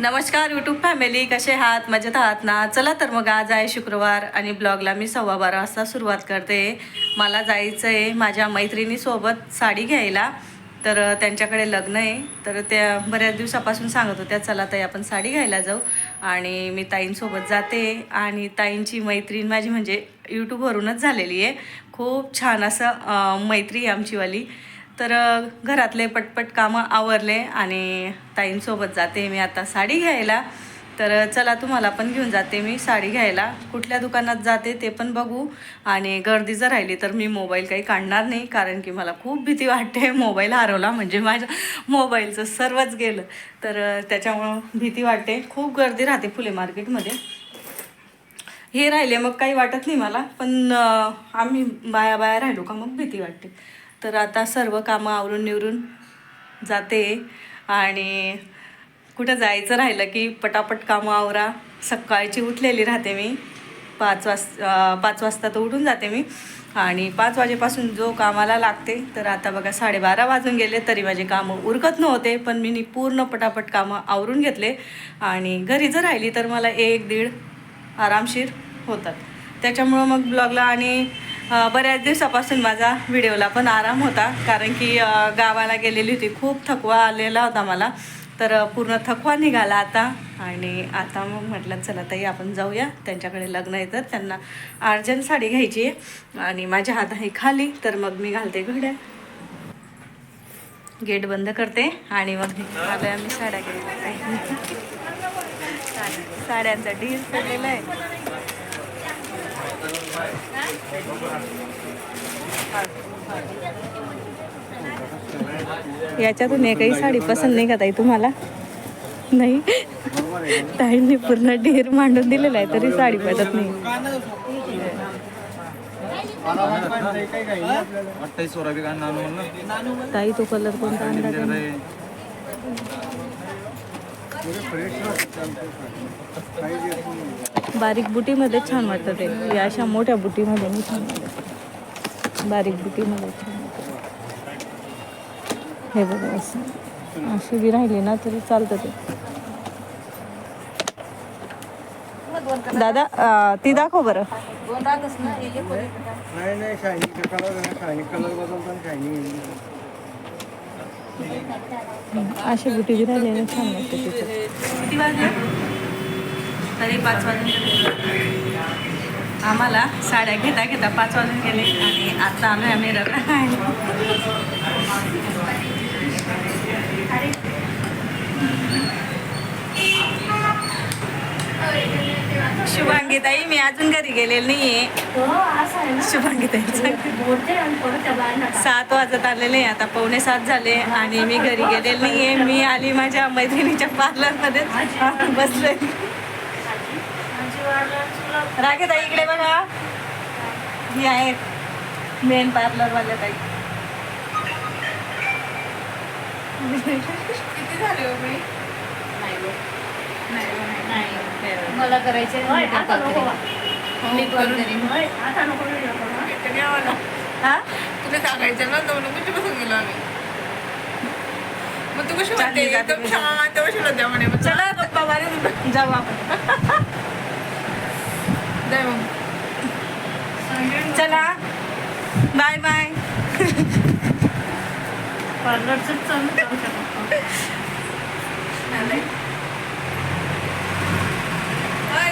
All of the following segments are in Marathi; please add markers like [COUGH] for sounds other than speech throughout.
नमस्कार यूट्यूब फॅमिली कसे आहात? मजेत आहात ना? चला तर मग आज आहे शुक्रवार आणि ब्लॉगला मी सव्वा बारा वाजता सुरुवात करते. मला जायचं आहे माझ्या मैत्रिणीसोबत साडी घ्यायला. तर त्यांच्याकडे लग्न आहे. तर त्या बऱ्याच दिवसापासून सांगत होत्या चला ताई आपण साडी घ्यायला जाऊ. आणि मी ताईंसोबत जाते. आणि ताईंची मैत्रीण माझी म्हणजे यूट्यूबवरूनच झालेली आहे. खूप छान असं मैत्री आहे आमचीवाली. तर घरातले पटपट कामं आवरले आणि ताईंसोबत जाते मी आता साडी घ्यायला. तर चला तुम्हाला पण घेऊन जाते मी साडी घ्यायला. कुठल्या दुकानात जाते ते पण बघू. आणि गर्दी जर राहिली तर मी मोबाईल काही काढणार नाही कारण की मला खूप भीती वाटते. [LAUGHS] मोबाईल हरवला म्हणजे माझ्या मोबाईलचं सर्वच गेलं. तर त्याच्यामुळं भीती वाटते. खूप गर्दी राहते फुले मार्केटमध्ये. हे राहिले मग काही वाटत नाही मला पण आम्ही बाया बाया राहिलो का मग भीती वाटते. तर आता सर्व कामं आवरून निवरून जाते आणि कुठं जायचं राहिलं की पटापट कामं आवरा. सकाळची उठलेली राहते मी. पाच वाज पाच वाजता तर उठून जाते मी. आणि पाच वाजेपासून जो कामाला लागते तर आता बघा साडेबारा वाजून गेले तरी माझे कामं उरकत नव्हते पण मी पूर्ण पटापट कामं आवरून घेतले. आणि घरी जर राहिली तर मला एक दीड आरामशीर होतात. त्याच्यामुळं मग ब्लॉगला आणि बऱ्याच दिवसापासून माझा व्हिडिओला पण आराम होता कारण की गावाला गेलेली होती. खूप थकवा आलेला होता मला. तर पूर्ण थकवा निघाला आता आणि आता मग म्हटलं चला ताई आपण जाऊया. त्यांच्याकडे लग्न आहे तर त्यांना अर्जंट साडी घ्यायची आहे आणि माझ्या हात आहे खाली. तर मग मी घालते घड्या गेट बंद करते आणि मग आलोय आम्ही साड्या घ्यायला [LAUGHS] साड्यांचा ढील पडलेला आहे. याच्यातून एकही साडी पसंत नाही का ताई तुम्हाला? नाही. ताईंनी पूर्ण ढेर मांडून दिलेला आहे तरी साडी पडत नाही. ताई तो कलर कोणता आणला त्याने? बारीक बुटीमध्ये छान वाटतं ते. या अशा मोठ्या बुटीमध्ये नाही छान वाटत. बारीक बुटीमध्ये छान वाटतं. हे बघा असं. अशी बी राहिली ना तरी चालतं ते. दादा ती दाखव बरं. नाही नाही कलर कलर बदलतो अशी बुटी बी राहिली ना छान वाटतं वाजले तरी पाच वाजून आम्हाला साड्या घेता घेता पाच वाजून गेले आणि आता आम्ही आम्ही रगडा शुभांगीताई मी अजून घरी गेलेली नाही आहे शुभांगीताई सात वाजत आलेले आता पावणे सात झाले आणि मी घरी गेलेली आहे मी आली माझ्या मैत्रिणीच्या पार्लरमध्ये बसले रागे ताई इकडे बघा. ही आहे मेन पार्लरवाल्या ताई. किती झाले हो मी मला करायचे हा तुला सांगायचं ना तर कशी बसून गेलो आम्ही. मग तू कशी चालली म्हणते? एकदम. शांत म्हणे मग चला. चला गप्पा मारे. जाऊ आपण. [LAUGHS] जाय मग चला बाय बाय पार्लरच चालू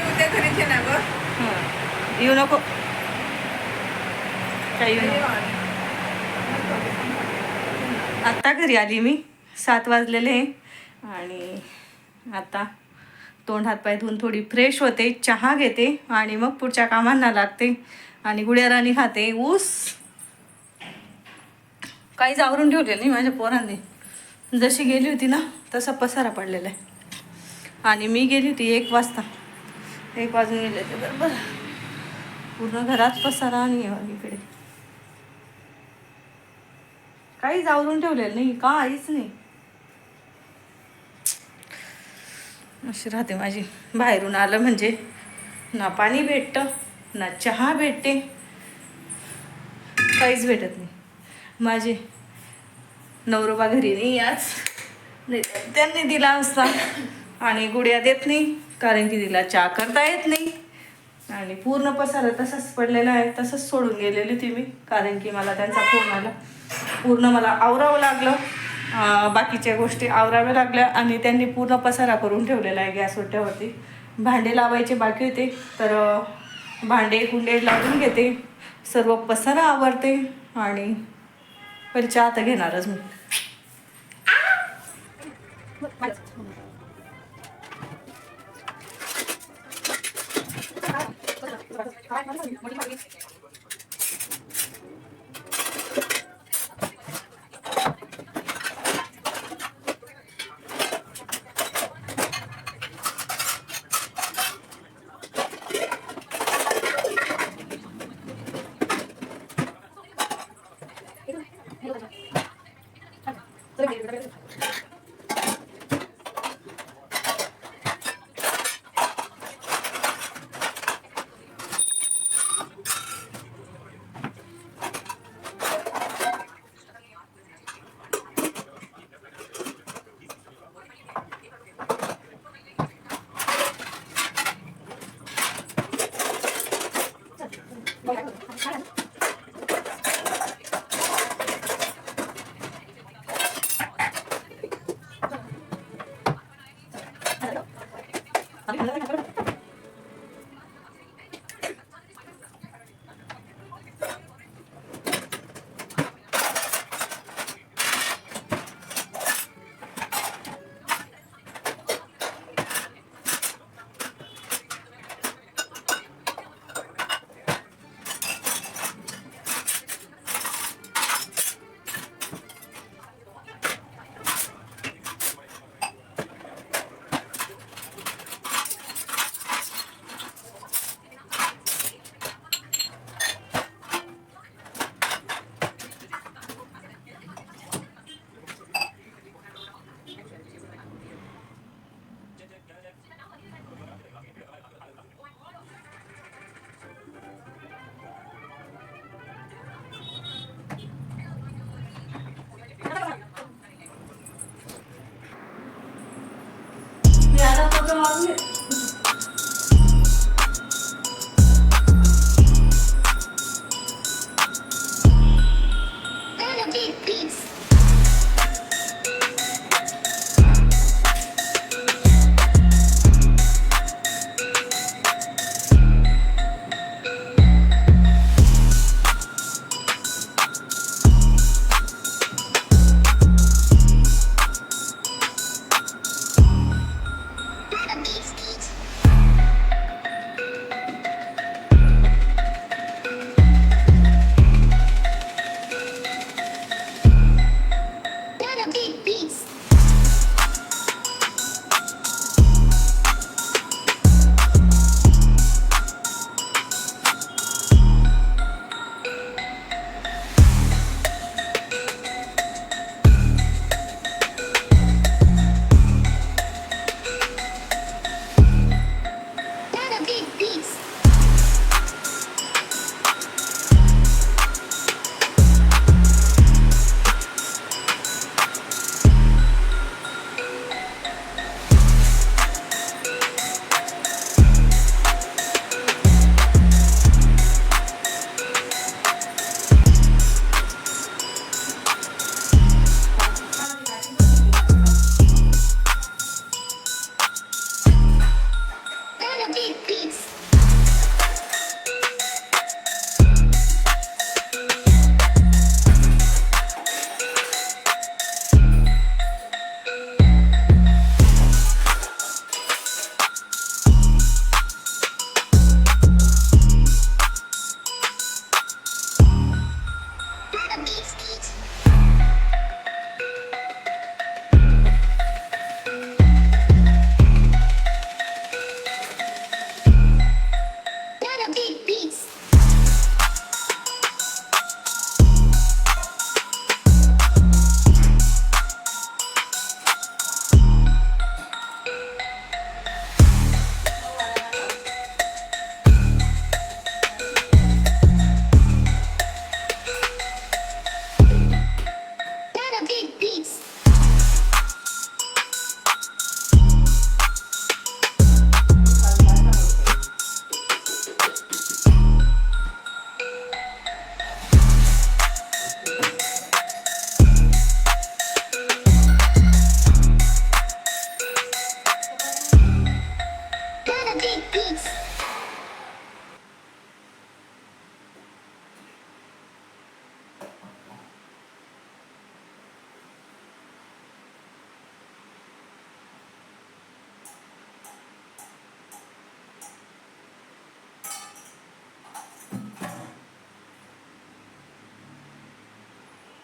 उद्या घरीच आहे ना गं. येऊ नको. काही आत्ता घरी आली मी. सात वाजलेले. आणि आता तोंड हात पाय धुवून थोडी फ्रेश होते चहा घेते आणि मग पुढच्या कामांना लागते. आणि गुड्याराणी खाते. ऊस! काहीच आवरून ठेवलेलं नाही माझ्या पोरांनी. जशी गेली होती ना तसा पसारा पडलेला आहे. आणि मी गेली होती एक वाजता. एक वाजून गेले होते बरोबर. पूर्ण घरात पसारा आणि इकडे. काहीच आवरून ठेवलेलं नाही काहीच नाही. अशी राहते माझी. बाहेरून आलं म्हणजे ना पाणी भेटतं ना चहा भेटते. काहीच भेटत नाही. माझे नवरोबा घरी नाही आज. नाही त्यांनी दिला असता. आणि गुड्या देत नाही कारण की तिला चहा करता येत नाही. आणि पूर्ण पसारा तसाच पडलेला आहे तसंच सोडून गेलेली ती मी कारण की मला त्यांचा फोन आला. पूर्ण मला आवरावं लागलं. बाकीच्या गोष्टी आवराव्या लागल्या आणि त्यांनी पूर्ण पसारा करून ठेवलेला आहे गॅस ओट्यावरती. भांडे लावायचे बाकी होते तर भांडे कुंडे लावून घेते. सर्व पसारा आवरते आणि पण चहा तर घेणारच मी. मी [LAUGHS]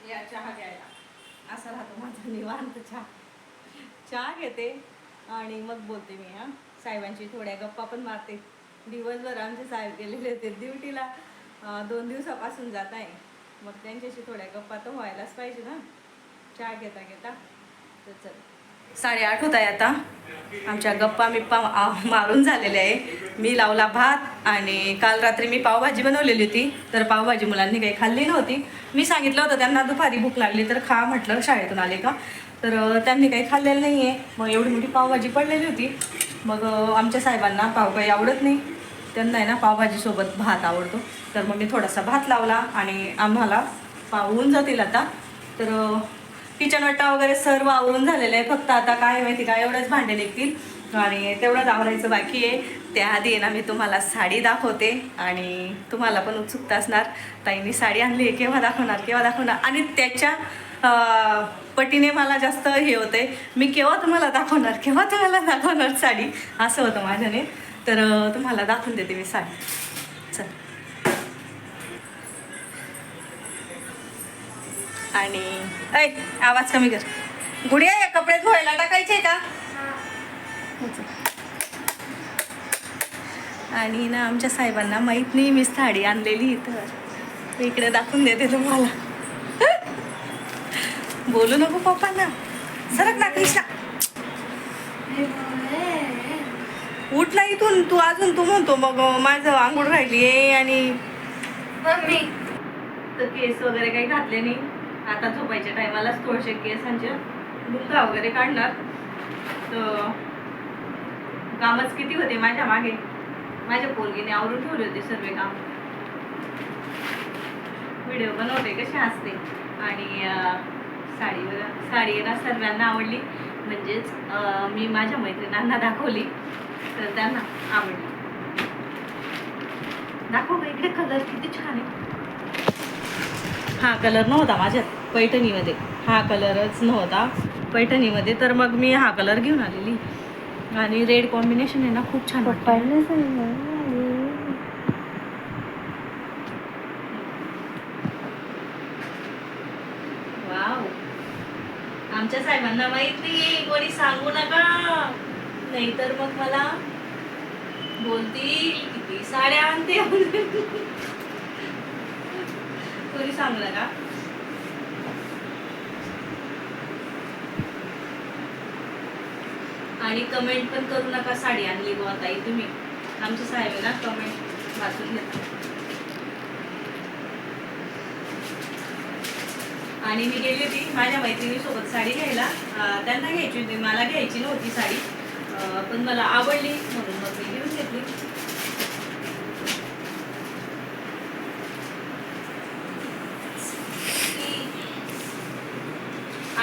या चहा घ्यायला. असा राहतो माझा निवांत चहा. चहा घेते आणि मग बोलते मी हा. साहेबांची थोड्या गप्पा पण मारते. दिवसभर आमचे साहेब गेलेले होते ड्युटीला. दोन दिवसापासून जात आहे. मग त्यांच्याशी थोड्या गप्पा तर व्हायलाच पाहिजे ना चहा घेता घेता तर चल. साडेआठ होत आहे आता. आमच्या गप्पा मिप्पा मारून झालेल्या आहे. मी लावला भात आणि काल रात्री मी पावभाजी बनवलेली होती. तर पावभाजी मुलांनी काही खाल्ली नव्हती. मी सांगितलं होतं त्यांना दुपारी भूक लागली तर खा म्हटलं शाळेतून आले का? तर त्यांनी काही खाल्लेलं नाही आहे मग एवढी मोठी पावभाजी पडलेली होती. मग आमच्या साहेबांना पाव काही आवडत नाही. त्यांना आहे ना पावभाजीसोबत भात आवडतो. तर मग मी थोडासा भात लावला आणि आम्हाला पाव होऊन जातील आता. तर किचन वट्टा वगैरे सर्व आवरून झालेलं आहे. फक्त आता काय माहिती का? एवढंच भांडे निघतील. आणि तेवढंच आवरायचं बाकी आहे. त्याआधी आहे ना मी तुम्हाला साडी दाखवते. आणि तुम्हाला पण उत्सुकता असणार. ताईंनी साडी आणली आहे केव्हा दाखवणार केव्हा दाखवणार? आणि त्याच्या पटीने मला जास्त हे होते मी केव्हा तुम्हाला दाखवणार केव्हा तुम्हाला दाखवणार साडी? असं होतं माझ्याने. तर तुम्हाला दाखवून देते मी साडी. आणि ऐ आवाज कमी कर. गुडिया या कपडे धुवायला टाकायचे का? आणि ना आमच्या साहेबांना माहीत नाही मी साडी आणलेली इथं. इकडे दाखवून देते तुम्हाला. बोलू नको पप्पांना. सरक ना कृष्णा. उठ ना इथून तू अजून तू म्हणतो मग माझं आंघोळ राहिली आहे आणि मम्मी तर केस वगैरे काही घातले नाही. आता झोपायच्या टायमालाच थोडेसे केसांचे मुलगा वगैरे काढणार. तर कामच किती होते माझ्या मागे? माझ्या पोरगीने आवरून ठेवले होते सर्व काम. व्हिडिओ बनवते कसे असते आणि साडी साडी ना सर्वांना आवडली. म्हणजेच मी माझ्या मैत्रिणींना दाखवली. तर त्यांना आवडली. दाखव इकडे कलर किती छान आहे. हा कलर नव्हता माझ्यात पैठणीमध्ये. हा कलरच नव्हता पैठणीमध्ये. तर मग मी हा कलर घेऊन आलेली. आणि रेड कॉम्बिनेशन आहे ना खूप छान वाटतं. वाव. आमच्या साहेबांना माहीत नाही कोणी सांगू नका. नाहीतर मग मला बोलतील किती साड्या आणते. कोणी सांगू नका. आणि कमेंट पण करू नका साडी आणली गो आता तुम्ही. आमचे साहेब ना कमेंट वाचून घेतात आणि मी गेली होती माझ्या मैत्रिणी सोबत साडी घ्यायला. त्यांना घ्यायची होती मला घ्यायची नव्हती साडी. पण मला आवडली म्हणून मग मी घेऊन घेतली.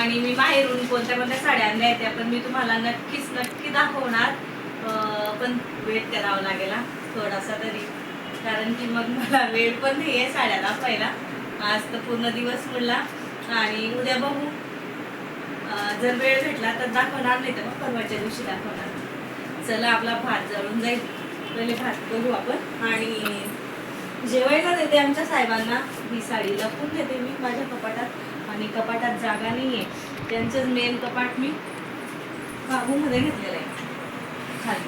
आणि मी बाहेरून कोणत्या कोणत्या साड्या आणल्या त्या पण मी तुम्हाला नक्कीच नक्की दाखवणार. पण वेट करावा लागेल थोडासा तरी. कारण की मग मला वेळ पण नाही आहे साड्या दाखवायला. आज तर पूर्ण दिवस म्हणला आणि उद्या बघू. जर वेळ भेटला तर दाखवणार नाही तर मग परवाच्या दिवशी दाखवणार. चला आपला भात जळून जाईल. पहिले भात करू आपण. आणि जेवायला देते आमच्या साहेबांना. ही साडी लपून देते मी माझ्या कपाटात. आणि कपाटात जागा नाही आहे त्यांचंच मेन कपाट मी बाबूमध्ये घेतलेलं आहे. खाली.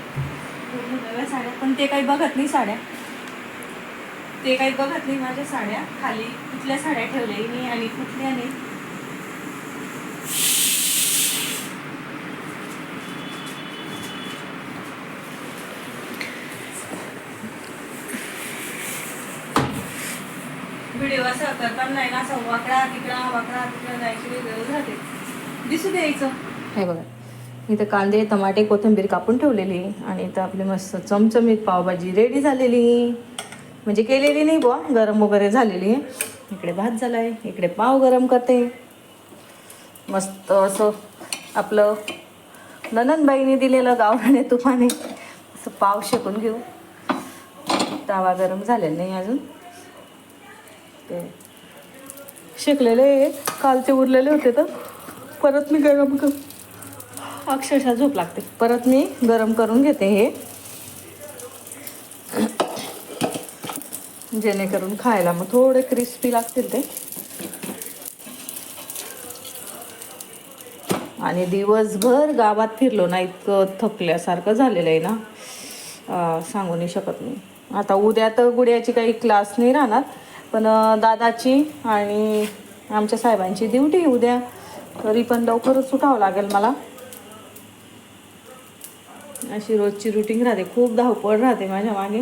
पूर्ण नव्या साड्या पण ते काही बघत नाही साड्या. ते काही बघत नाही माझ्या साड्या. खाली कुठल्या साड्या ठेवल्या मी आणि कुठल्या नाही. व्हिडिओ असा करताना नाही ना असं वाकडा तिकडा वाकडा तिकडा जायची वेळ दिसू द्यायचं हे बघा इथं कांदे टमाटे कोथिंबीर कापून ठेवलेली आणि इथं आपली मस्त चमचमीत पावभाजी रेडी झालेली. म्हणजे केलेली नाही बुवा गरम वगैरे झालेली. इकडे भात झाला आहे इकडे पाव गरम करते. मस्त असं आपलं ननंदबाईने दिलेलं गावराने तुफाने असं पाव शेकून घेऊ. तवा गरम झालेला नाही अजून. ते. शिकलेले कालचे उरलेले होते तर परत मी गरम कर अक्षरशः झोप लागते. परत मी गरम करून घेते हे. जेणेकरून खायला मग थोडे क्रिस्पी लागतील ते. आणि दिवसभर गावात फिरलो ना इतकं थकल्यासारखं झालेलं आहे ना. सांगू नाही शकत मी. आता उद्या तर गुड्याची काही क्लास नाही राहणार. पण दादाची आणि आमच्या साहेबांची ड्युटी उद्या. तरी पण लवकरच सुटावं लागेल मला. अशी रोजची रुटीन राहते. खूप धावपळ राहते माझ्या मागे.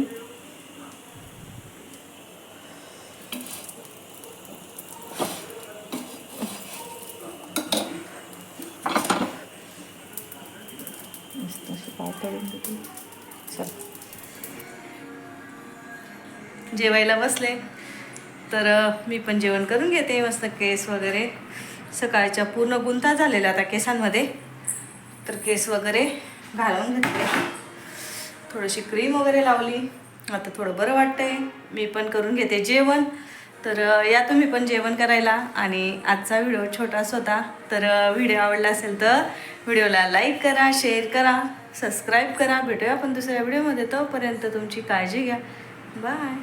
चल. जेवायला बसले. तर मी पण जेवण करून घेते मस्त केस वगैरे. सकाळच्या पूर्ण गुंता झालेला आता केसांमध्ये. तर केस वगैरे घालून घेतले. थोडीशी क्रीम वगैरे लावली. आता थोडं बरं वाटतंय. मी पण करून घेते जेवण. तर या तुम्ही पण जेवण करायला. आणि आजचा व्हिडिओ छोटाच होता तर व्हिडिओ आवडला असेल तर व्हिडिओला लाईक करा शेअर करा सबस्क्राईब करा. भेटूया आपण दुसऱ्या व्हिडिओमध्ये. तोपर्यंत तुमची काळजी घ्या. बाय.